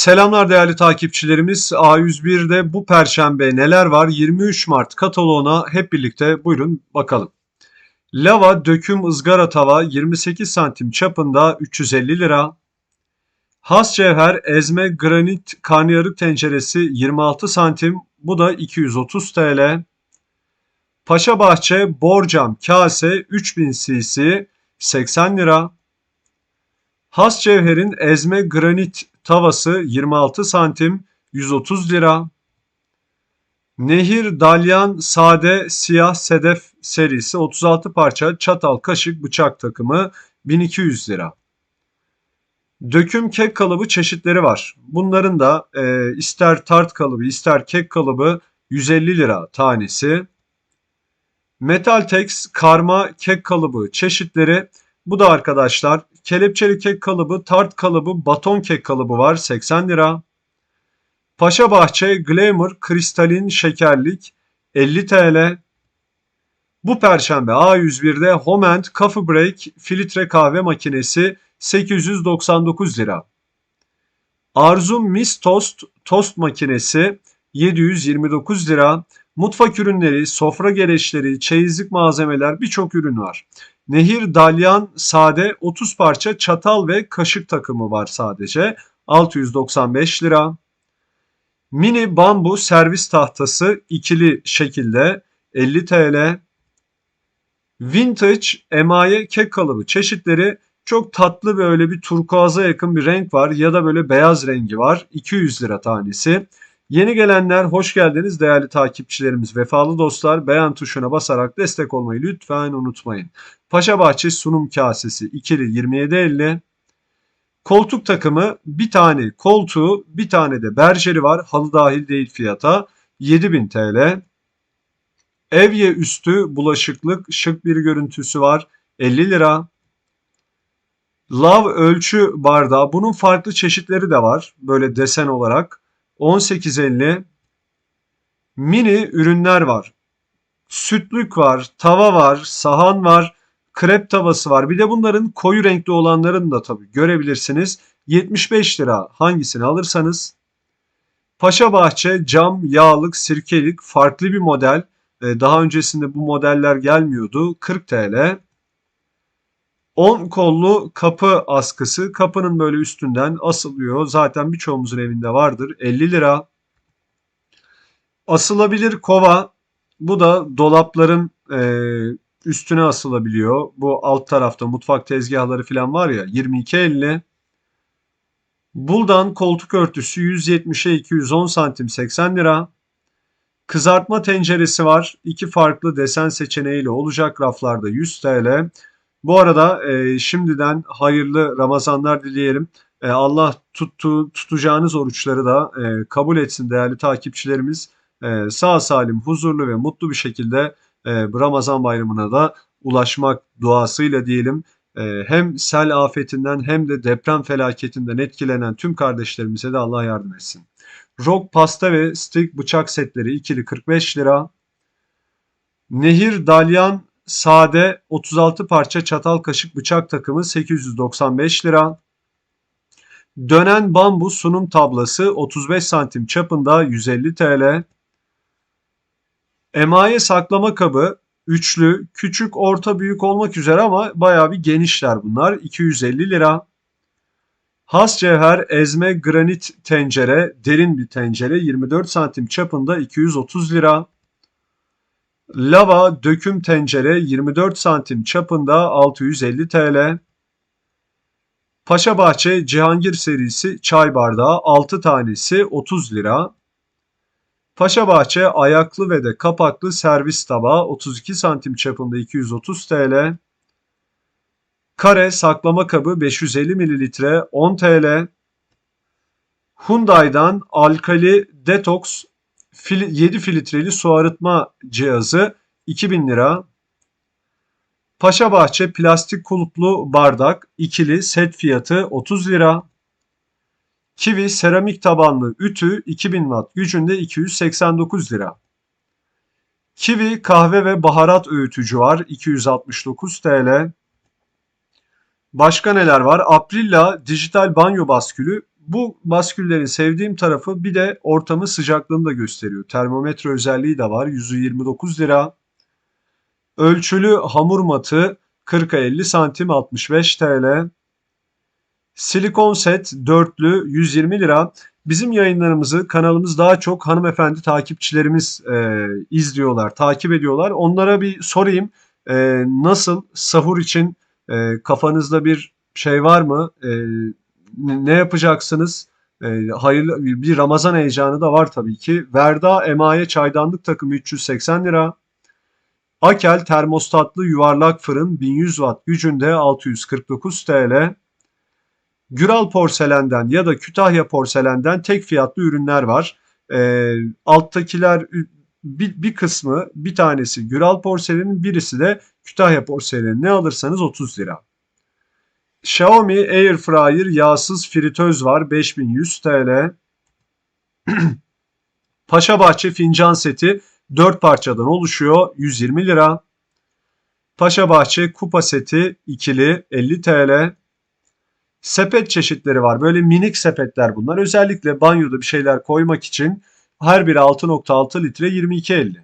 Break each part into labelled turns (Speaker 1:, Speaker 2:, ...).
Speaker 1: Selamlar değerli takipçilerimiz. A101'de bu perşembe neler var? 23 Mart kataloğuna hep birlikte buyurun bakalım. Lava döküm ızgara tava 28 santim çapında 350 lira. Has cevher ezme granit karnıyarık tenceresi 26 santim bu da 230 TL. Paşa Bahçe borcam kase 3000 cc 80 lira. Has Cevher'in ezme granit tavası 26 santim 130 lira. Nehir Dalyan Sade Siyah Sedef serisi 36 parça çatal kaşık bıçak takımı 1200 lira. Döküm kek kalıbı çeşitleri var. Bunların da e, ister tart kalıbı ister kek kalıbı 150 lira tanesi. Metaltex karma kek kalıbı çeşitleri bu da arkadaşlar kelepçeli kek kalıbı, tart kalıbı, baton kek kalıbı var 80 lira. Paşa Bahçe Glamour kristalin şekerlik 50 TL. Bu perşembe A101'de Home Coffee Break filtre kahve makinesi 899 lira. Arzum Miss Toast tost makinesi 729 lira. Mutfak ürünleri, sofra gereçleri, çeyizlik malzemeler birçok ürün var. Nehir Dalyan sade 30 parça çatal ve kaşık takımı var sadece. 695 lira. Mini bambu servis tahtası ikili şekilde 50 TL. Vintage emaye kek kalıbı çeşitleri çok tatlı böyle bir turkuaza yakın bir renk var ya da böyle beyaz rengi var. 200 lira tanesi. Yeni gelenler hoş geldiniz değerli takipçilerimiz, vefalı dostlar. Beğen tuşuna basarak destek olmayı lütfen unutmayın. Paşa Bahçe sunum kasesi ikili 27.50. Koltuk takımı bir tane koltuğu bir tane de berjeri var. Halı dahil değil fiyata 7000 TL. Evye üstü bulaşıklık şık bir görüntüsü var 50 lira. Lav ölçü bardağı bunun farklı çeşitleri de var böyle desen olarak. 18.50 mini ürünler var. Sütlük var, tava var, sahan var, krep tavası var. Bir de bunların koyu renkli olanlarını da tabii görebilirsiniz. 75 lira hangisini alırsanız. Paşa Bahçe cam, yağlık, sirkelik farklı bir model. Daha öncesinde bu modeller gelmiyordu. 40 TL. 10 kollu kapı askısı. Kapının böyle üstünden asılıyor. Zaten birçoğumuzun evinde vardır. 50 lira. Asılabilir kova. Bu da dolapların e, üstüne asılabiliyor. Bu alt tarafta mutfak tezgahları falan var ya 22.50. Buldan koltuk örtüsü 170'e 210 santim 80 lira. Kızartma tenceresi var. İki farklı desen seçeneğiyle olacak raflarda 100 TL. Bu arada e, şimdiden hayırlı Ramazanlar dileyelim. E, Allah tuttu, tutacağınız oruçları da e, kabul etsin değerli takipçilerimiz. E, sağ salim, huzurlu ve mutlu bir şekilde e, Ramazan bayramına da ulaşmak duasıyla diyelim. E, hem sel afetinden hem de deprem felaketinden etkilenen tüm kardeşlerimize de Allah yardım etsin. Rock pasta ve stick bıçak setleri ikili 45 lira. Nehir Dalyan sade 36 parça çatal kaşık bıçak takımı 895 lira. Dönen bambu sunum tablası 35 santim çapında 150 TL. Emaye saklama kabı üçlü, küçük, orta, büyük olmak üzere ama bayağı bir genişler bunlar. 250 lira. Has cevher ezme granit tencere, derin bir tencere 24 santim çapında 230 lira. Lava döküm tencere 24 santim çapında 650 TL. Paşabahçe Cihangir serisi çay bardağı 6 tanesi 30 lira. Paşabahçe ayaklı ve de kapaklı servis tabağı 32 santim çapında 230 TL. Kare saklama kabı 550 mililitre 10 TL. Hyundai'dan alkali detox 7 filtreli su arıtma cihazı 2000 lira. Paşa Bahçe plastik kulplu bardak ikili set fiyatı 30 lira. Kivi seramik tabanlı ütü 2000 watt gücünde 289 lira. Kivi kahve ve baharat öğütücü var 269 TL. Başka neler var? Aprilla dijital banyo baskülü bu basküllerin sevdiğim tarafı bir de ortamın sıcaklığını da gösteriyor. Termometre özelliği de var. 129 lira. Ölçülü hamur matı 40'a 50 santim 65 TL. Silikon set dörtlü 120 lira. Bizim yayınlarımızı kanalımız daha çok hanımefendi takipçilerimiz e, izliyorlar, takip ediyorlar. Onlara bir sorayım. E, nasıl sahur için e, kafanızda bir şey var mı? E, ne yapacaksınız? E, hayırlı bir Ramazan heyecanı da var tabii ki. Verda Emaye çaydanlık takımı 380 lira. Akel termostatlı yuvarlak fırın 1100 watt gücünde 649 TL. Güral porselenden ya da Kütahya porselenden tek fiyatlı ürünler var. E, alttakiler bir, bir kısmı bir tanesi Güral porselenin birisi de Kütahya porseleni ne alırsanız 30 lira. Xiaomi Air Fryer yağsız fritöz var 5100 TL. Paşabahçe fincan seti 4 parçadan oluşuyor 120 lira. Paşabahçe kupa seti ikili 50 TL. Sepet çeşitleri var. Böyle minik sepetler bunlar. Özellikle banyoda bir şeyler koymak için her biri 6.6 litre 22.50.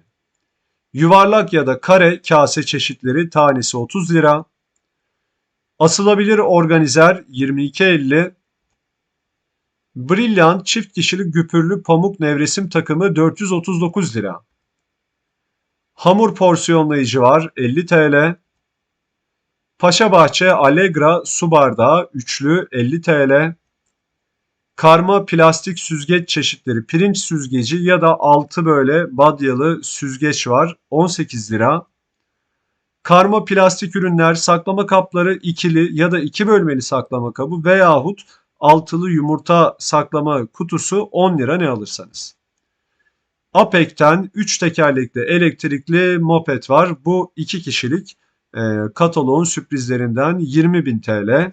Speaker 1: Yuvarlak ya da kare kase çeşitleri tanesi 30 lira. Asılabilir organizer 22.50. Brilliant çift kişilik güpürlü pamuk nevresim takımı 439 lira. Hamur porsiyonlayıcı var 50 TL. Paşabahçe Allegra su bardağı üçlü 50 TL. Karma plastik süzgeç çeşitleri pirinç süzgeci ya da altı böyle badyalı süzgeç var 18 lira. Karma plastik ürünler saklama kapları ikili ya da iki bölmeli saklama kabı veyahut altılı yumurta saklama kutusu 10 lira ne alırsanız. Apek'ten 3 tekerlekli elektrikli moped var. Bu 2 kişilik e, kataloğun sürprizlerinden 20.000 TL.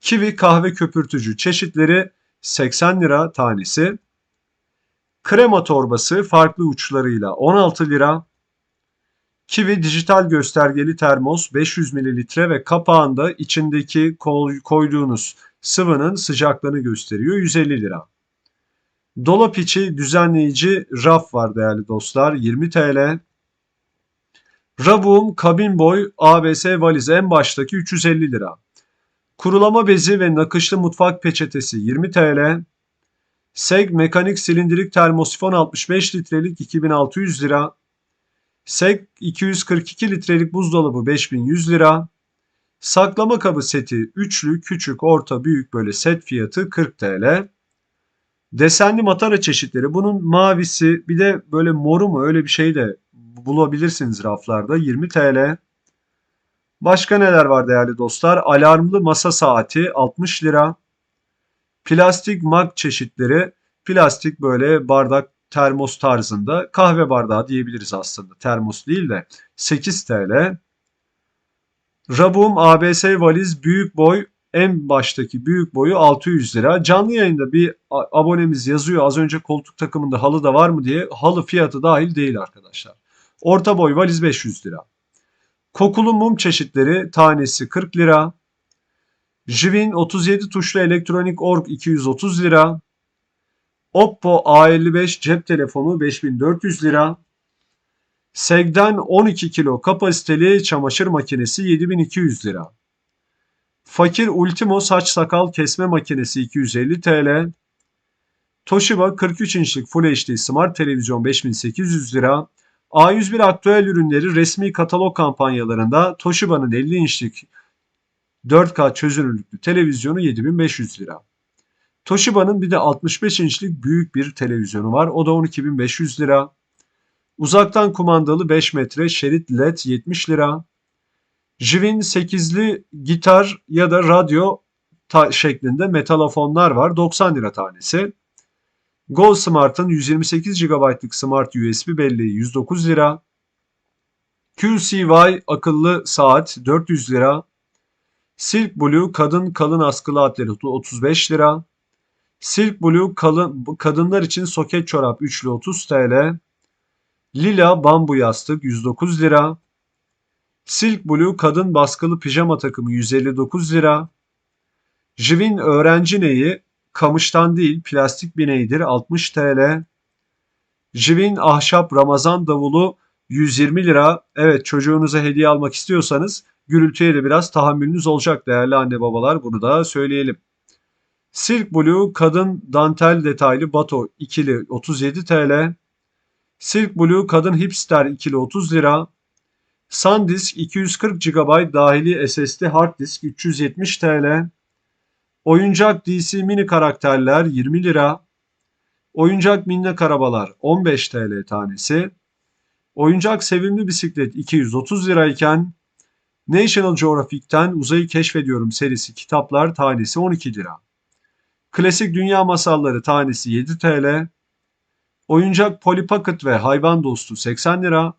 Speaker 1: Kivi kahve köpürtücü çeşitleri 80 lira tanesi. Krema torbası farklı uçlarıyla 16 lira. Kivi dijital göstergeli termos 500 ml ve kapağında içindeki koyduğunuz sıvının sıcaklığını gösteriyor 150 lira. Dolap içi düzenleyici raf var değerli dostlar 20 TL. Ravum kabin boy ABS valiz en baştaki 350 lira. Kurulama bezi ve nakışlı mutfak peçetesi 20 TL. Seg mekanik silindirik termosifon 65 litrelik 2600 lira. Seg 242 litrelik buzdolabı 5100 lira. Saklama kabı seti üçlü, küçük, orta, büyük böyle set fiyatı 40 TL. Desenli matara çeşitleri. Bunun mavisi bir de böyle moru mu öyle bir şey de bulabilirsiniz raflarda. 20 TL. Başka neler var değerli dostlar? Alarmlı masa saati 60 lira. Plastik mag çeşitleri. Plastik böyle bardak termos tarzında. Kahve bardağı diyebiliriz aslında. Termos değil de 8 TL. Rabum ABS valiz büyük boy en baştaki büyük boyu 600 lira. Canlı yayında bir abonemiz yazıyor az önce koltuk takımında halı da var mı diye. Halı fiyatı dahil değil arkadaşlar. Orta boy valiz 500 lira. Kokulu mum çeşitleri tanesi 40 lira. Jivin 37 tuşlu elektronik org 230 lira. Oppo A55 cep telefonu 5400 lira. Seg'den 12 kilo kapasiteli çamaşır makinesi 7200 lira. Fakir Ultimo saç sakal kesme makinesi 250 TL. Toshiba 43 inçlik Full HD Smart Televizyon 5800 lira. A101 aktüel ürünleri resmi katalog kampanyalarında Toshiba'nın 50 inçlik 4K çözünürlüklü televizyonu 7500 lira. Toshiba'nın bir de 65 inçlik büyük bir televizyonu var. O da 12500 lira. Uzaktan kumandalı 5 metre şerit LED 70 lira. Jivin 8'li gitar ya da radyo şeklinde metalofonlar var. 90 lira tanesi. Go Smart'ın 128 GB'lık Smart USB belleği 109 lira. QCY akıllı saat 400 lira. Silk Blue kadın kalın askılı atlet 35 lira. Silk Blue kalın, kadınlar için soket çorap üçlü 30 TL. Lila bambu yastık 109 lira. Silk Blue kadın baskılı pijama takımı 159 lira. Jivin öğrenci neyi kamıştan değil plastik bineydir 60 TL. Jivin ahşap Ramazan davulu 120 lira. Evet çocuğunuza hediye almak istiyorsanız gürültüye de biraz tahammülünüz olacak değerli anne babalar bunu da söyleyelim. Silk Blue kadın dantel detaylı bato ikili 37 TL. Silk Blue kadın hipster ikili 30 lira. SanDisk 240 GB dahili SSD hard disk 370 TL. Oyuncak DC mini karakterler 20 lira. Oyuncak minnak arabalar 15 TL tanesi. Oyuncak sevimli bisiklet 230 lirayken National Geographic'ten Uzayı Keşfediyorum serisi kitaplar tanesi 12 lira. Klasik Dünya Masalları tanesi 7 TL. Oyuncak Polly Pocket ve Hayvan Dostu 80 lira.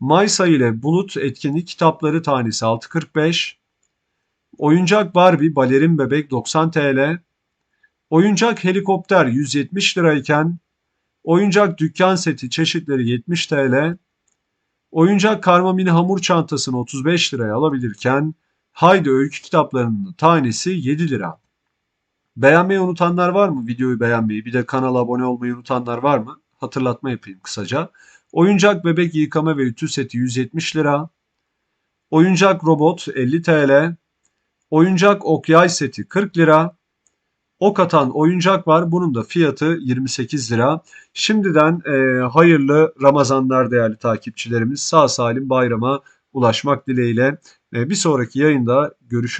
Speaker 1: Maysa ile Bulut etkinlik kitapları tanesi 6.45. Oyuncak Barbie Balerin Bebek 90 TL. Oyuncak Helikopter 170 lirayken oyuncak dükkan seti çeşitleri 70 TL. Oyuncak karma mini hamur çantasını 35 liraya alabilirken Haydi öykü kitaplarının tanesi 7 lira. Beğenmeyi unutanlar var mı? Videoyu beğenmeyi bir de kanala abone olmayı unutanlar var mı? Hatırlatma yapayım kısaca. Oyuncak bebek yıkama ve ütü seti 170 lira. Oyuncak robot 50 TL. Oyuncak okyay seti 40 lira. Ok atan oyuncak var. Bunun da fiyatı 28 lira. Şimdiden e, hayırlı Ramazanlar değerli takipçilerimiz. Sağ salim bayrama ulaşmak dileğiyle. E, bir sonraki yayında görüşürüz.